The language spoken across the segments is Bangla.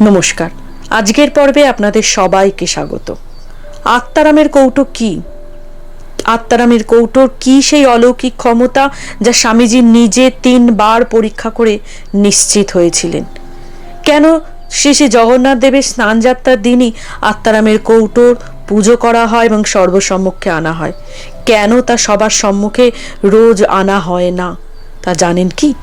নমস্কার। আজকের পর্বে আপনাদের সবাইকে স্বাগত। আত্মারামের কৌটো কি? আত্মারামের কৌটোর কি সেই অলৌকিক ক্ষমতা যা স্বামীজি নিজে তিনবার পরীক্ষা করে নিশ্চিত হয়েছিলেন? কেন শ্রী শ্রী জগন্নাথ দেবের স্নানযাত্রার দিনই আত্মারামের কৌটোর পুজো করা হয় এবং সর্বসম্মুখে আনা হয়? কেন তা সবার সম্মুখে রোজ আনা হয় না? তা জানেন কি?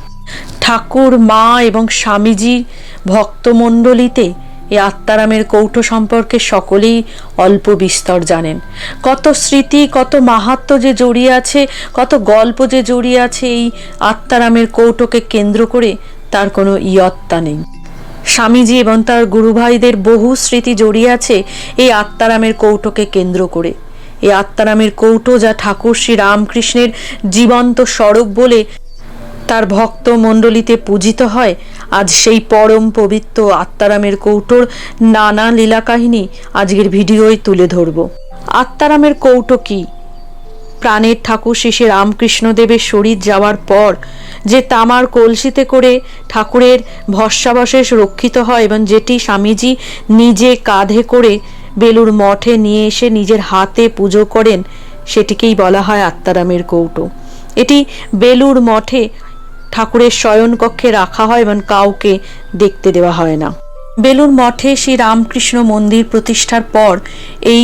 ঠাকুর, মা এবং স্বামীজি ভক্তমণ্ডলীতে এই আত্মারামের কৌটো সম্পর্কে সকলেই অল্প বিস্তর জানেন। কত স্মৃতি, কত মাহাত্ম যে জড়িয়ে আছে, কত গল্প যে জড়িয়ে আছে এই আত্মারামের কৌটোকে কেন্দ্র করে তার কোনো ইয়ত্তা নেই। স্বামীজি এবং তার গুরুভাইদের বহু স্মৃতি জড়িয়ে আছে এই আত্মারামের কৌটোকে কেন্দ্র করে। এই আত্মারামের কৌটো যা ঠাকুর শ্রী রামকৃষ্ণের জীবন্ত স্বরূপ বলে তার ভক্ত মণ্ডলীতে পূজিত হয়। আজ সেই পরম পবিত্র আত্মারামের কৌটোর নানা লীলা কাহিনী আজকের ভিডিওয় তুলে ধরব। আত্মারামের কৌটো কি? প্রাণের ঠাকুর শ্রী রামকৃষ্ণদেবের শরীর যাওয়ার পর যে তামার কলসিতে করে ঠাকুরের ভস্মাবশেষ রক্ষিত হয় এবং যেটি স্বামীজি নিজে কাঁধে করে বেলুর মঠে নিয়ে এসে নিজের হাতে পুজো করেন, সেটিকেই বলা হয় আত্মারামের কৌটো। এটি বেলুর মঠে ঠাকুরের শয়নকক্ষে রাখা হয় এবং কাউকে দেখতে দেওয়া হয় না। বেলুর মঠে শ্রী রামকৃষ্ণ মন্দির প্রতিষ্ঠার পর এই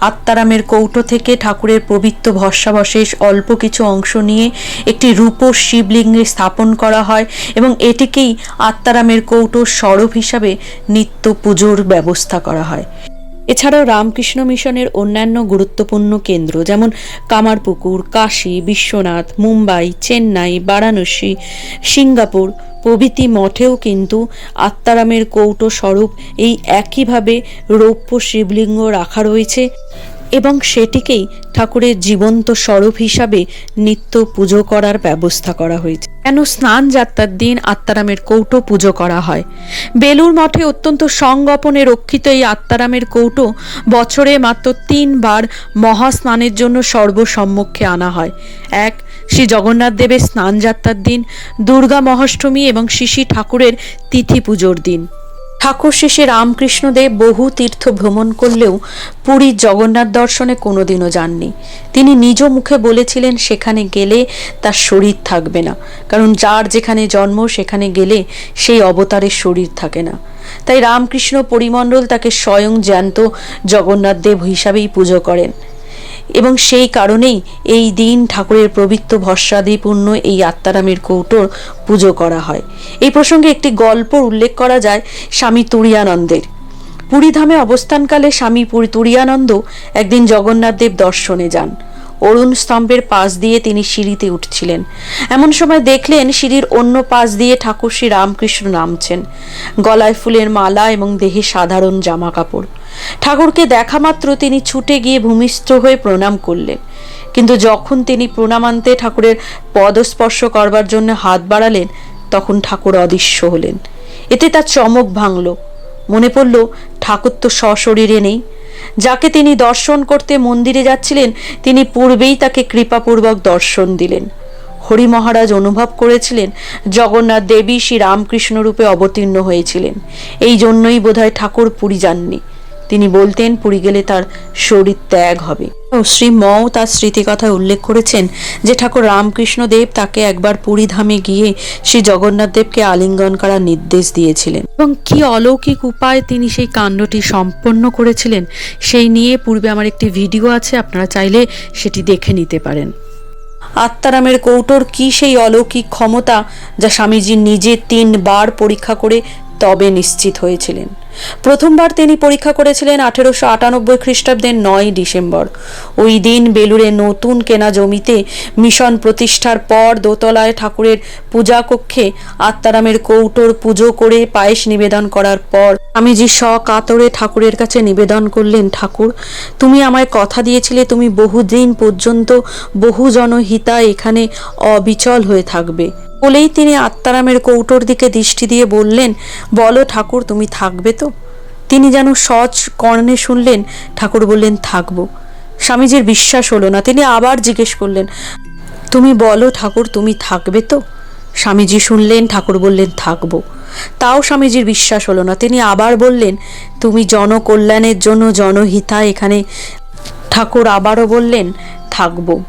আত্মারামের কৌটো থেকে ঠাকুরের পবিত্র ভস্মাবশেষ অল্প কিছু অংশ নিয়ে একটি রূপোর শিবলিঙ্গে স্থাপন করা হয় এবং এটিকেই আত্মারামের কৌটোর স্বরূপ হিসাবে নিত্য পুজোর ব্যবস্থা করা হয়। এছাড়াও রামকৃষ্ণ মিশনের অন্যান্য গুরুত্বপূর্ণ কেন্দ্র যেমন কামারপুকুর, কাশী, বিশ্বনাথ, মুম্বাই, চেন্নাই, বারাণসী, সিঙ্গাপুর প্রভৃতি মঠেও কিন্তু আত্মারামের কৌটো স্বরূপ এই একইভাবে রৌপ্য শিবলিঙ্গ রাখা রয়েছে। এবং সেটিকেই ঠাকুরের জীবন্ত স্বরূপ হিসাবে নিত্য পুজো করার ব্যবস্থা করা হয়েছে। কেন স্নান যাত্রার দিন আত্মারামের কৌটো পুজো করা হয়? বেলুর মঠে অত্যন্ত সংগোপনে রক্ষিত এই আত্মারামের কৌটো বছরে মাত্র তিনবার মহাস্নানের জন্য সর্বসম্মুখে আনা হয়। এক, শ্রী জগন্নাথ দেবের স্নান যাত্রার দিন, দুর্গা মহাষ্টমী এবং শিশি ঠাকুরের তিথি পুজোর দিন। ঠাকুর শেষে রামকৃষ্ণদেব বহু তীর্থ ভ্রমণ করলেও পুরীর জগন্নাথ দর্শনে কোনোদিনও যাননি। তিনি নিজ মুখে বলেছিলেন, সেখানে গেলে তার শরীর থাকবে না। কারণ যার যেখানে জন্ম, সেখানে গেলে সেই অবতারের শরীর থাকে না। তাই রামকৃষ্ণ পরিমণ্ডল তাকে স্বয়ং জ্যান্ত জগন্নাথ দেব হিসাবেই পুজো করেন। এবং সেই কারণেই এই দিন ঠাকুরের পবিত্র ভস্মাদিপূর্ণ এই আত্মারামের কৌটোর পুজো করা হয়। এই প্রসঙ্গে একটি গল্প উল্লেখ করা যায় স্বামী তুরিয়ানন্দের। পুরীধামে অবস্থানকালে স্বামী তুরিয়ানন্দ একদিন জগন্নাথ দেব দর্শনে যান। অরুণ স্তম্ভের পাশ দিয়ে তিনি সিঁড়িতে উঠছিলেন। এমন সময় দেখলেন সিঁড়ির অন্য পাশ দিয়ে ঠাকুর শ্রী রামকৃষ্ণ নামছেন। গলায় ফুলের মালা এবং দেহে সাধারণ জামা কাপড় ঠাকুরকে দেখা মাত্র তিনি ছুটে গিয়ে ভূমিষ্ঠ হয়ে প্রণাম করলেন। কিন্তু যখন তিনি প্রণামান্তে ঠাকুরের পদস্পর্শ করবার জন্য হাত বাড়ালেন, তখন ঠাকুর অদৃশ্য হলেন। এতে তার চমক ভাঙল। মনে পড়ল, ঠাকুর তো সশরীরে নেই। যাকে তিনি দর্শন করতে মন্দিরে যাচ্ছিলেন, তিনি পূর্বেই তাকে কৃপাপূর্বক দর্শন দিলেন। হরি মহারাজ অনুভব করেছিলেন, জগন্নাথ দেবী শ্রী রামকৃষ্ণ রূপে অবতীর্ণ হয়েছিলেন। এই জন্যই বোধহয় ঠাকুর পুরী যাননি। তিনি বলতেন, পুরী গেলে তার শরীর ত্যাগ হবে। শ্রী মও তার স্মৃতিকথায় উল্লেখ করেছেন যে ঠাকুর রামকৃষ্ণ দেব তাকে একবার পুরী ধামে গিয়ে শ্রী জগন্নাথ দেবকে আলিঙ্গন করার নির্দেশ দিয়েছিলেন। এবং কি অলৌকিক উপায় তিনি সেই কাণ্ডটি সম্পন্ন করেছিলেন, সেই নিয়ে পূর্বে আমার একটি ভিডিও আছে, আপনারা চাইলে সেটি দেখে নিতে পারেন। আত্মারামের কৌটোর কি সেই অলৌকিক ক্ষমতা যা স্বামীজি নিজে তিনবার পরীক্ষা করে তবে নিশ্চিত হয়েছিলেন। প্রথমবার তিনি পরীক্ষা করেছিলেন আঠেরোশো আটানব্বই খ্রিস্টাব্দের নয় ডিসেম্বর। ওই দিন বেলুরে নতুন কেনা জমিতে মিশন প্রতিষ্ঠার পর দোতলায় ঠাকুরের পূজা কক্ষে আত্মারামের কৌটোর পুজো করে পায়েস নিবেদন করার পর স্বামীজি কাতরে ঠাকুরের কাছে নিবেদন করলেন, ঠাকুর, তুমি আমায় কথা দিয়েছিলে, তুমি বহুদিন পর্যন্ত বহু জনহিতা এখানে অবিচল হয়ে থাকবে। বলেই তিনি আত্মারামের কৌটোর দিকে দৃষ্টি দিয়ে বললেন, বলো ঠাকুর, তুমি থাকবে তো? তিনি যেন সচ কর্ণে শুনলেন, ঠাকুর বললেন, থাকব। স্বামীজির বিশ্বাস হলো না, তিনি আবার জিজ্ঞেস করলেন, তুমি বলো ঠাকুর, তুমি থাকবে তো? স্বামীজি শুনলেন, ঠাকুর বললেন, থাকব। তাও স্বামীজির বিশ্বাস হলো না, তিনি আবার বললেন, তুমি জনকল্যাণের জন্য জনহিতা এখানে। ঠাকুর আবারও বললেন, থাকব।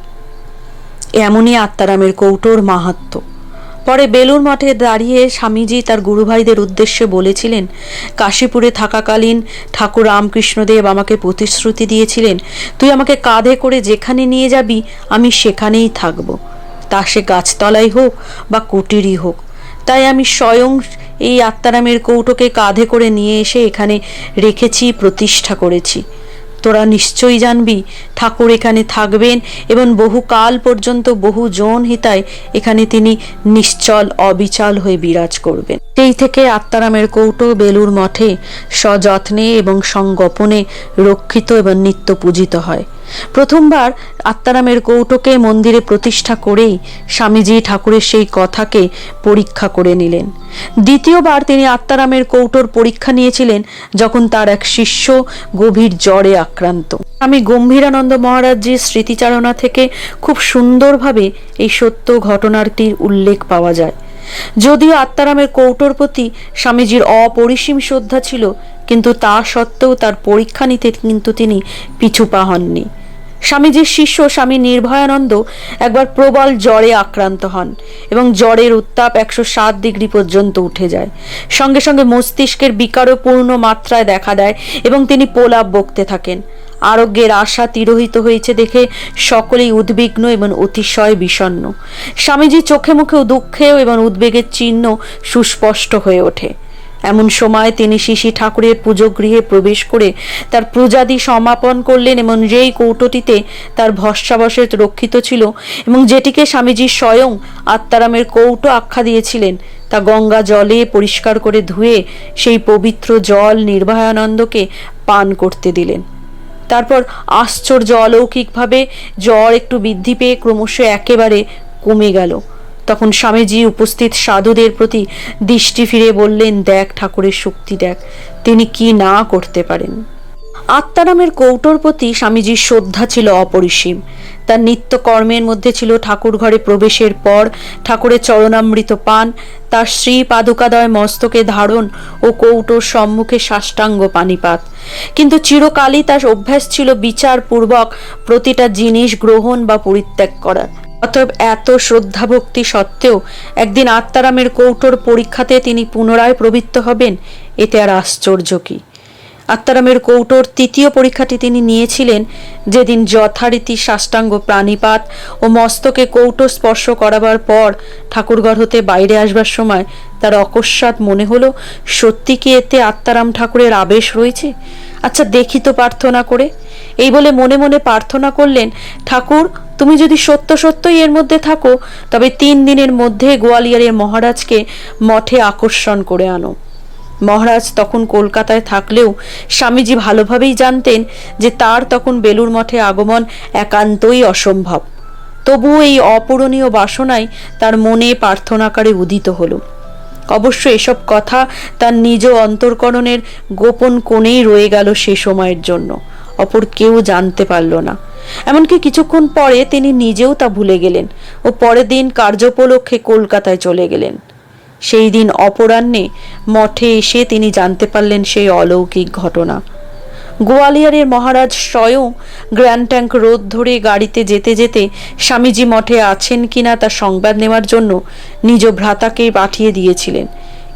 এমনই আত্মারামের কৌটোর মাহাত্ম্য পরে বেলুর মঠে দাঁড়িয়ে স্বামীজি তার গুরুভাইদের উদ্দেশ্যে বলেছিলেন, কাশীপুরে থাকাকালীন ঠাকুর রামকৃষ্ণদেব আমাকে প্রতিশ্রুতি দিয়েছিলেন, তুই আমাকে কাঁধে করে যেখানে নিয়ে যাবি, আমি সেখানেই থাকব। তা সে গাছতলাই হোক বা কুটিরই হোক। তাই আমি স্বয়ং এই আত্মারামের কৌটোকে কাঁধে করে নিয়ে এসে এখানে রেখেছি, প্রতিষ্ঠা করেছি। তোরা নিশ্চয়ই জানবি, ঠাকুর এখানে থাকবেন এবং বহু কাল পর্যন্ত বহু জন হিতায় এখানে তিনি নিশ্চল অবিচল হয়ে বিরাজ করবেন। সেই থেকে আত্মারামের কৌটো বেলুর মঠে সযত্নে এবং সংগোপনে রক্ষিত এবং নিত্য পূজিত হয়। প্রথমবার আত্মারামের কৌটোকে মন্দিরে প্রতিষ্ঠা করেই স্বামীজি ঠাকুরের সেই কথাকে পরীক্ষা করে নিলেন। দ্বিতীয়বার তিনি আত্মারামের কৌটোর পরীক্ষা নিয়েছিলেন যখন তার এক শিষ্য গভীর জ্বরে আক্রান্ত। আমি গম্ভীরানন্দ মহারাজজির স্মৃতিচারণা থেকে খুব সুন্দরভাবে এই সত্য ঘটনাটির উল্লেখ পাওয়া যায়। যদিও আত্মারামের কৌটোর প্রতি স্বামীজির অপরিসীম শ্রদ্ধা ছিল, কিন্তু তা সত্ত্বেও তার পরীক্ষা নিতে কিন্তু তিনি পিছু পা হননি। স্বামীজির শিষ্য স্বামী নির্ভয়ানন্দ একবার প্রবল জ্বরে আক্রান্ত হন এবং জ্বরের উত্তাপ একশো সাত ডিগ্রি পর্যন্ত উঠে যায়। সঙ্গে সঙ্গে মস্তিষ্কের বিকারও পূর্ণ মাত্রায় দেখা দেয় এবং তিনি পোলাপ বকতে থাকেন। আরোগ্যের আশা তিরোহিত হয়েছে দেখে সকলেই উদ্বিগ্ন এবং অতিশয় বিষণ্ন স্বামীজি চোখে মুখেও দুঃখেও এবং উদ্বেগের চিহ্ন সুস্পষ্ট হয়ে ওঠে। এমন সময় তিনি শিশি ঠাকুরের পুজো গৃহে প্রবেশ করে তার প্রজাদি সমাপন করলেন এবং যেই কৌটোটিতে তার ভস্যাবশেষ রক্ষিত ছিল এবং যেটিকে স্বামীজি স্বয়ং আত্মারামের কৌটো আখ্যা দিয়েছিলেন, তা গঙ্গা জলে পরিষ্কার করে ধুয়ে সেই পবিত্র জল নির্ভয়ানন্দকে পান করতে দিলেন। তারপর আশ্চর্য অলৌকিকভাবে জ্বর একটু বৃদ্ধি পেয়ে ক্রমশ একেবারে কমে গেল। তখন স্বামীজি উপস্থিত সাধুদের প্রতি দৃষ্টি ফিরে বললেন, দেখ ঠাকুরের শক্তি দেখ, তিনি কি না করতে পারেন? আত্মারামের কৌটোর প্রতি স্বামীজির শ্রদ্ধা ছিল অপরিসীম। তার নিত্য কর্মের মধ্যে ছিল ঠাকুর ঘরে প্রবেশের পর ঠাকুরের চরণামৃত পান, তার শ্রী পাদুকাদয় মস্তকে ধারণ ও কৌটোর সম্মুখে সাষ্টাঙ্গ পানিপাত। কিন্তু চিরকালই তার অভ্যাস ছিল বিচারপূর্বক প্রতিটা জিনিস গ্রহণ বা পরিত্যাগ করার। অতএব এত শ্রদ্ধা ভক্তি সত্ত্বেও একদিন আত্মারামের কৌটোর পরীক্ষাতে তিনি পুনরায় প্রবৃত্ত হবেন, এতে আর আশ্চর্য কি? আত্মারামের কৌটোর তৃতীয় পরীক্ষাটি তিনি নিয়েছিলেন যেদিন যথারীতি সাষ্টাঙ্গ প্রাণীপাত ও মস্তকে কৌটো স্পর্শ করাবার পর ঠাকুরঘর হতে বাইরে আসবার সময় তার অকস্মাৎ মনে হলো, সত্যি কি এতে আত্মারাম ঠাকুরের আবেশ রয়েছে? আচ্ছা দেখি তো প্রার্থনা করে। এই বলে মনে মনে প্রার্থনা করলেন, ঠাকুর, তুমি যদি সত্য সত্যই এর মধ্যে থাকো, তবে তিন দিনের মধ্যে গোয়ালিয়রের মহারাজকে মঠে আকর্ষণ করে আনো। মহারাজ তখন কলকাতায় থাকলেও স্বামীজি ভালোভাবেই জানতেন যে তার তখন বেলুর মঠে আগমন একান্তই অসম্ভব। তবুও এই অপূরণীয় বাসনায় তার মনে প্রার্থনাকারে উদিত হলো। অবশ্য এসব কথা তার নিজ অন্তর্করণের গোপন কোণেই রয়ে গেল সে সময়ের জন্য। অপর কেউ জানতে পারল না। এমনকি কিছুক্ষণ পরে তিনি নিজেও তা ভুলে গেলেন ও পরের দিন কার্যোপলক্ষে কলকাতায় চলে গেলেন। সেই দিন অপরাহ্নে মঠে এসে তিনি জানতে পারলেন সেই অলৌকিক ঘটনা। গোয়ালিয়রের মহারাজ স্বয়ং গ্র্যান্ড ট্যাঙ্ক রোদ ধরে গাড়িতে যেতে যেতে স্বামীজি মঠে আছেন কিনা তা সংবাদ নেওয়ার জন্য নিজ ভ্রাতাকে পাঠিয়ে দিয়েছিলেন।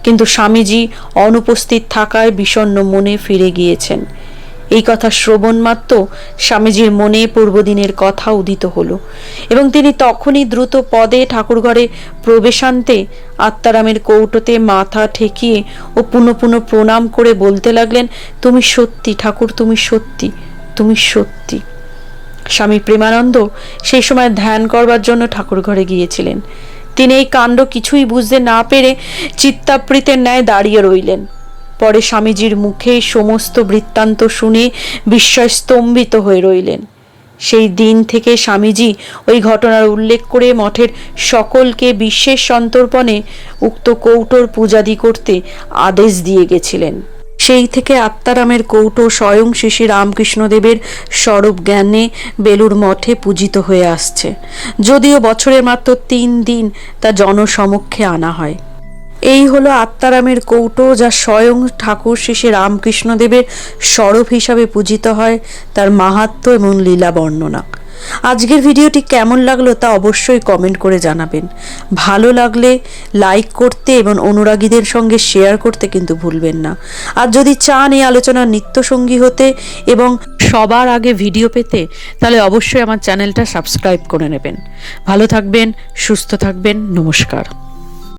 কিন্তু স্বামীজি অনুপস্থিত থাকায় বিষণ্ন মনে ফিরে গিয়েছেন। এই কথা শ্রবণ মাত্র স্বামীজির মনে পূর্বদিনের কথা উদিত হলো এবং তিনি তখনই দ্রুত পদে ঠাকুরঘরে প্রবেশান্তে আত্মারামের কৌটোতে মাথা ঠেকিয়ে ও পুনঃ পুনঃ প্রণাম করে বলতে লাগলেন, তুমি সত্যি, ঠাকুর, তুমি সত্যি তুমি সত্যি। স্বামী প্রেমানন্দ সেই সময় ধ্যান করবার জন্য ঠাকুর ঘরে গিয়েছিলেন। তিনি এই কাণ্ড কিছুই বুঝতে না পেরে চিত্তাপ্রীতের ন্যায় দাঁড়িয়ে রইলেন। পরে স্বামীজির মুখে সমস্ত বৃত্তান্ত শুনে বিস্ময় স্তম্ভিত হয়ে রইলেন। সেই দিন থেকে স্বামীজি ওই ঘটনার উল্লেখ করে মঠের সকলকে বিশেষ সন্তর্পণে উক্ত কৌটোর পূজাদি করতে আদেশ দিয়ে গেছিলেন। সেই থেকে আত্মারামের কৌটো স্বয়ং শ্রী রামকৃষ্ণদেবের স্বরূপ জ্ঞানে বেলুর মঠে পূজিত হয়ে আসছে। যদিও বছরের মাত্র তিন দিন তা জনসমক্ষে আনা হয়। এই হলো আত্মারামের কৌটো যা স্বয়ং ঠাকুর শ্রী রামকৃষ্ণদেবের স্বরূপ হিসাবে পূজিত হয় তার মাহাত্ম্য এবং লীলা বর্ণনা। আজকের ভিডিওটি কেমন লাগল তা অবশ্যই কমেন্ট করে জানাবেন। ভালো লাগলে লাইক করতে এবং অনুরাগীদের সঙ্গে শেয়ার করতে কিন্তু ভুলবেন না। আর যদি চান এই আলোচনার নিত্যসঙ্গী হতে এবং সবার আগে ভিডিও পেতে, তাহলে অবশ্যই আমার চ্যানেলটা সাবস্ক্রাইব করে নেবেন। ভালো থাকবেন, সুস্থ থাকবেন, নমস্কার।